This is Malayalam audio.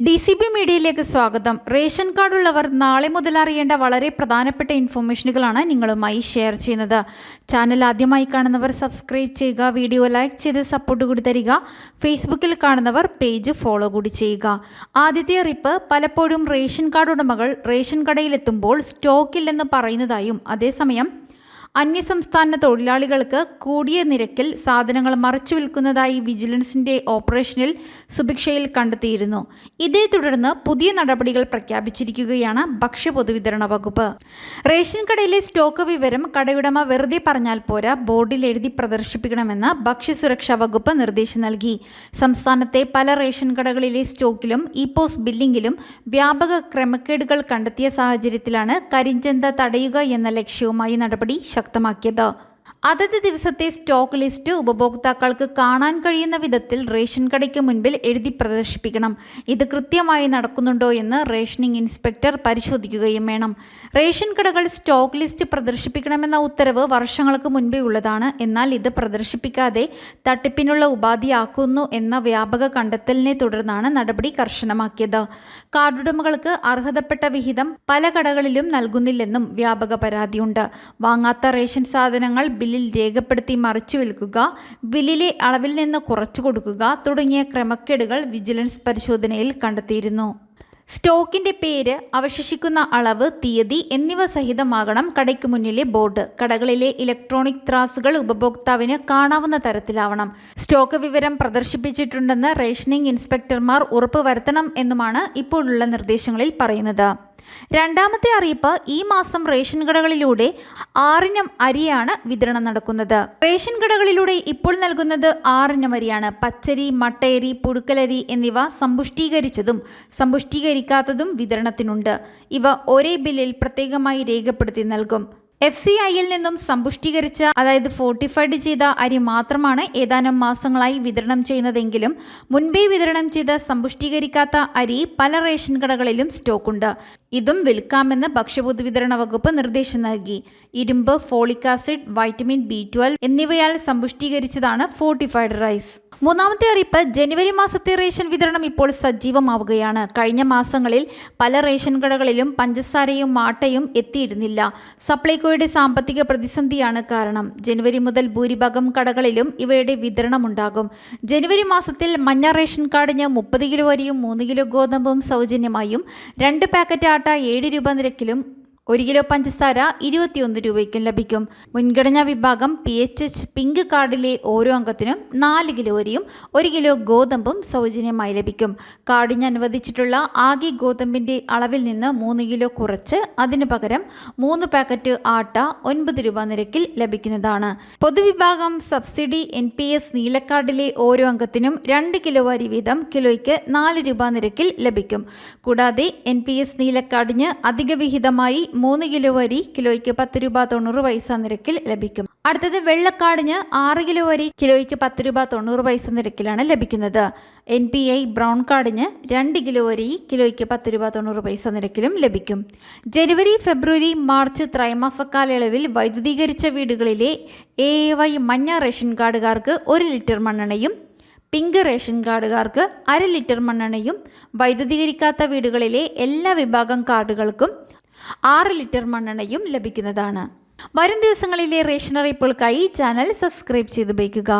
ഡി സി ബി മീഡിയയിലേക്ക് സ്വാഗതം. റേഷൻ കാർഡുള്ളവർ നാളെ മുതൽ അറിയേണ്ട വളരെ പ്രധാനപ്പെട്ട ഇൻഫോർമേഷനുകളാണ് നിങ്ങളുമായി ഷെയർ ചെയ്യുന്നത്. ചാനൽ ആദ്യമായി കാണുന്നവർ സബ്സ്ക്രൈബ് ചെയ്യുക വീഡിയോ ലൈക്ക് ചെയ്ത് സപ്പോർട്ട് കൂടി തരിക ഫേസ്ബുക്കിൽ കാണുന്നവർ പേജ് ഫോളോ കൂടി ചെയ്യുക. ആദ്യത്തെ അറിയിപ്പ് പലപ്പോഴും റേഷൻ കാർഡ് ഉടമകൾ റേഷൻ കടയിലെത്തുമ്പോൾ സ്റ്റോക്കില്ലെന്ന് പറയുന്നതായും അതേസമയം അന്യസംസ്ഥാന തൊഴിലാളികൾക്ക് കൂടിയ നിരക്കിൽ സാധനങ്ങൾ മറച്ചു വിൽക്കുന്നതായി വിജിലൻസിന്റെ ഓപ്പറേഷനിൽ സുഭിക്ഷയിൽ കണ്ടെത്തിയിരുന്നു. ഇതേ തുടർന്ന് പുതിയ നടപടികൾ പ്രഖ്യാപിച്ചിരിക്കുകയാണ് ഭക്ഷ്യ പൊതുവിതരണ വകുപ്പ്. റേഷൻ കടയിലെ സ്റ്റോക്ക് വിവരം കടയുടമ വെറുതെ പറഞ്ഞാൽ പോരാ ബോർഡിൽ എഴുതി പ്രദർശിപ്പിക്കണമെന്ന് ഭക്ഷ്യസുരക്ഷാ വകുപ്പ് നിർദ്ദേശം നൽകി. സംസ്ഥാനത്തെ പല റേഷൻ കടകളിലെ സ്റ്റോക്കിലും ഇ പോസ് ബില്ലിംഗിലും വ്യാപക ക്രമക്കേടുകൾ കണ്ടെത്തിയ സാഹചര്യത്തിലാണ് കരിഞ്ചന്ത തടയുക എന്ന ലക്ഷ്യവുമായി നടപടി ശക്തമാക്കിയത് അതത് ദിവസത്തെ സ്റ്റോക്ക് ലിസ്റ്റ് ഉപഭോക്താക്കൾക്ക് കാണാൻ കഴിയുന്ന വിധത്തിൽ റേഷൻ കടയ്ക്ക് മുൻപിൽ എഴുതി പ്രദർശിപ്പിക്കണം. ഇത് കൃത്യമായി നടക്കുന്നുണ്ടോ എന്ന് റേഷനിംഗ് ഇൻസ്പെക്ടർ പരിശോധിക്കുകയും വേണം. റേഷൻ കടകൾ സ്റ്റോക്ക് ലിസ്റ്റ് പ്രദർശിപ്പിക്കണമെന്ന ഉത്തരവ് വർഷങ്ങൾക്ക് മുൻപേ ഉള്ളതാണ്. എന്നാൽ ഇത് പ്രദർശിപ്പിക്കാതെ തട്ടിപ്പിനുള്ള ഉപാധിയാക്കുന്നു എന്ന വ്യാപക കണ്ടെത്തലിനെ തുടർന്നാണ് നടപടി കർശനമാക്കിയത്. കാർഡുടമകൾക്ക് അർഹതപ്പെട്ട വിഹിതം പല കടകളിലും നൽകുന്നില്ലെന്നും വ്യാപക പരാതിയുണ്ട്. വാങ്ങാത്ത റേഷൻ സാധനങ്ങൾ ബില്ലിൽ രേഖപ്പെടുത്തി മറിച്ചു വിൽക്കുക ബില്ലിലെ അളവിൽ നിന്ന് കുറച്ചു കൊടുക്കുക തുടങ്ങിയ ക്രമക്കേടുകൾ വിജിലൻസ് പരിശോധനയിൽ കണ്ടെത്തിയിരുന്നു. സ്റ്റോക്കിന്റെ പേര് അവശേഷിക്കുന്ന അളവ് തീയതി എന്നിവ സഹിതമാകണം കടയ്ക്ക് മുന്നിലെ ബോർഡ്. കടകളിലെ ഇലക്ട്രോണിക് ത്രാസുകൾ ഉപഭോക്താവിന് കാണാവുന്ന തരത്തിലാവണം. സ്റ്റോക്ക് വിവരം പ്രദർശിപ്പിച്ചിട്ടുണ്ടെന്ന് റേഷനിംഗ് ഇൻസ്പെക്ടർമാർ ഉറപ്പുവരുത്തണം എന്നുമാണ് ഇപ്പോഴുള്ള നിർദ്ദേശങ്ങളിൽ പറയുന്നത്. രണ്ടാമത്തെ അറിയിപ്പ് ഈ മാസം റേഷൻ കടകളിലൂടെ ആറിനം അരിയാണ് വിതരണം നടക്കുന്നത്. റേഷൻ കടകളിലൂടെ ഇപ്പോൾ നൽകുന്നത് ആറിനം അരിയാണ്. പച്ചരി മട്ടയരി പുഴുക്കലരി എന്നിവ സമ്പുഷ്ടീകരിച്ചതും സമ്പുഷ്ടീകരിക്കാത്തതും വിതരണത്തിനുണ്ട്. ഇവ ഒരേ ബില്ലിൽ പ്രത്യേകമായി രേഖപ്പെടുത്തി നൽകും. എഫ് സി ഐയിൽ നിന്നും സമ്പുഷ്ടീകരിച്ച അതായത് ഫോർട്ടിഫൈഡ് ചെയ്ത അരി മാത്രമാണ് ഏതാനും മാസങ്ങളായി വിതരണം ചെയ്യുന്നതെങ്കിലും മുൻപേ വിതരണം ചെയ്ത സമ്പുഷ്ടീകരിക്കാത്ത അരി പല റേഷൻ കടകളിലും സ്റ്റോക്കുണ്ട്. ഇതും വിൽക്കാമെന്ന് ഭക്ഷ്യപൊതു വിതരണ വകുപ്പ് നിർദ്ദേശം നൽകി. ഇരുമ്പ് folic acid vitamin B twelve എന്നിവയാൽ സമ്പുഷ്ടീകരിച്ചതാണ് ഫോർട്ടിഫൈഡ് റൈസ് മൂന്നാമത്തെ അറിയിപ്പ് ജനുവരി മാസത്തെ റേഷൻ വിതരണം ഇപ്പോൾ സജീവമാവുകയാണ്. കഴിഞ്ഞ മാസങ്ങളിൽ പല റേഷൻ കടകളിലും പഞ്ചസാരയും മാട്ടയും എത്തിയിരുന്നില്ല. സപ്ലൈകോയുടെ സാമ്പത്തിക പ്രതിസന്ധിയാണ് കാരണം. ജനുവരി മുതൽ ഭൂരിഭാഗം കടകളിലും ഇവയുടെ വിതരണം ഉണ്ടാകും ജനുവരി മാസത്തിൽ മഞ്ഞ റേഷൻ കാർഡിന് മുപ്പത് കിലോ അരിയും മൂന്ന് കിലോ ഗോതമ്പും സൗജന്യമായും രണ്ട് പാക്കറ്റ് ഏഴ് രൂപ നിരക്കിലും ഒരു കിലോ പഞ്ചസാര ഇരുപത്തിയൊന്ന് രൂപയ്ക്കും ലഭിക്കും. മുൻഗണനാ വിഭാഗം പി എച്ച് എച്ച് പിങ്ക് കാർഡിലെ ഓരോ അംഗത്തിനും നാല് കിലോ അരിയും ഒരു കിലോ ഗോതമ്പും സൗജന്യമായി ലഭിക്കും. കാർഡിന് അനുവദിച്ചിട്ടുള്ള ആകെ ഗോതമ്പിന്റെ അളവിൽ നിന്ന് മൂന്ന് കിലോ കുറച്ച് അതിനു പകരം മൂന്ന് പാക്കറ്റ് ആട്ട ഒൻപത് രൂപ നിരക്കിൽ ലഭിക്കുന്നതാണ്. പൊതുവിഭാഗം സബ്സിഡി എൻ പി എസ് നീലക്കാർഡിലെ ഓരോ അംഗത്തിനും രണ്ട് കിലോ അരി വീതം കിലോയ്ക്ക് നാല് രൂപ നിരക്കിൽ ലഭിക്കും. കൂടാതെ എൻ പി എസ് നീലക്കാർഡിന് അധിക വിഹിതമായി മൂന്ന് കിലോ അരി കിലോയ്ക്ക് പത്ത് രൂപ തൊണ്ണൂറ് പൈസ നിരക്കിൽ ലഭിക്കും. അടുത്തത് വെള്ളക്കാടിന് ആറ് കിലോ അരി കിലോയ്ക്ക് പത്ത് രൂപ തൊണ്ണൂറ് പൈസ നിരക്കിലാണ് ലഭിക്കുന്നത്. എൻ പി ഐ ബ്രൗൺ കാർഡിന് രണ്ട് കിലോ അരി കിലോയ്ക്ക് പത്ത് രൂപ തൊണ്ണൂറ് പൈസ നിരക്കിലും ലഭിക്കും. ജനുവരി ഫെബ്രുവരി മാർച്ച് ത്രൈമാസ കാലയളവിൽ വൈദ്യുതീകരിച്ച വീടുകളിലെ എ വൈ മഞ്ഞ റേഷൻ കാർഡുകാർക്ക് ഒരു ലിറ്റർ മണ്ണെണ്ണയും പിങ്ക് റേഷൻ കാർഡുകാർക്ക് അര ലിറ്റർ മണ്ണെണ്ണയും വൈദ്യുതീകരിക്കാത്ത വീടുകളിലെ എല്ലാ വിഭാഗം കാർഡുകൾക്കും ആറ് ലിറ്റർ മണ്ണെണ്ണയും ലഭിക്കുന്നതാണ്. വരും ദിവസങ്ങളിലെ റേഷൻ അറിയിപ്പുകൾക്കായി ചാനൽ സബ്സ്ക്രൈബ് ചെയ്ത് ഉപയോഗിക്കുക